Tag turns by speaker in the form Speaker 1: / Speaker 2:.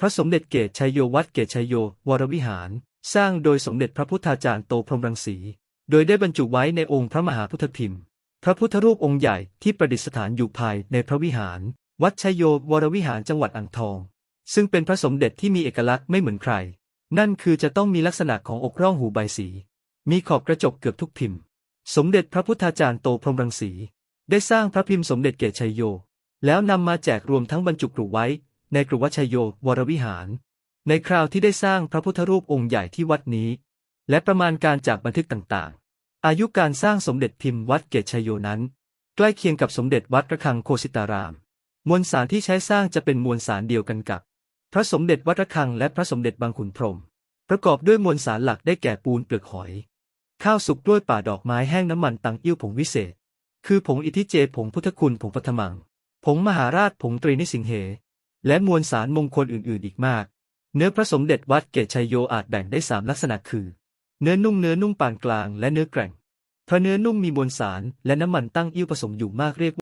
Speaker 1: พระสมเด็จเกตชัยโยวัดเกตชัยโย วรวิหาร สร้างโดยสมเด็จพระพุทธาจารย์โตพรหมรังสี โดยได้บรรจุไว้ในองค์พระมหาพุทธพิมพ์ พระพุทธรูปองค์ใหญ่ที่ประดิษฐานอยู่ภายในพระวิหาร วัดชัยโยวรวิหารจังหวัดอ่างทอง ซึ่งเป็นพระสมเด็จที่มีเอกลักษณ์ไม่เหมือนใคร นั่นคือจะต้องมีลักษณะของอกร่องหูใบสี มีขอบกระจกเกือบทุกพิมพ์ สมเด็จพระพุทธาจารย์โตพรหมรังสี ได้สร้างพระพิมพ์สมเด็จเกตชัยโย แล้วนำมาแจกรวมทั้งบรรจุกรุไว้ ในกรุวัชยโยวรวิหาร ในคราวที่ได้สร้างพระพุทธรูปองค์ใหญ่ที่วัดนี้ และประมาณการจากบันทึกต่างๆ อายุการสร้างสมเด็จพิมพ์วัดเกตชยโยนั้น ใกล้เคียงกับสมเด็จวัดระฆังโคสิตาราม มวลสารที่ใช้สร้างจะเป็นมวลสารเดียวกันกับ พระสมเด็จวัดระฆังและพระสมเด็จบางขุนพรหมประกอบด้วยมวลสารหลักได้แก่ปูนเปลือกหอย ข้าวสุกด้วยป่าดอกไม้แห้งน้ำมันตังอิ่วผงวิเศษ คือผงอิทิเจ ผงพุทธคุณผงปัทมัง ผงมหาราชผงตรีนิสิงเห และมวลสารมงคลอื่นๆ อีกมาก เนื้อพระสมเด็จวัดเกตชัยโยอาจแบ่งได้สามลักษณะคือ เนื้อนุ่มเนื้อนุ่มปานกลางและเนื้อแกร่งเพราะเนื้อนุ่มมีมวลสารและน้ำมันตั้งอิ่วผสมอยู่มากเรียก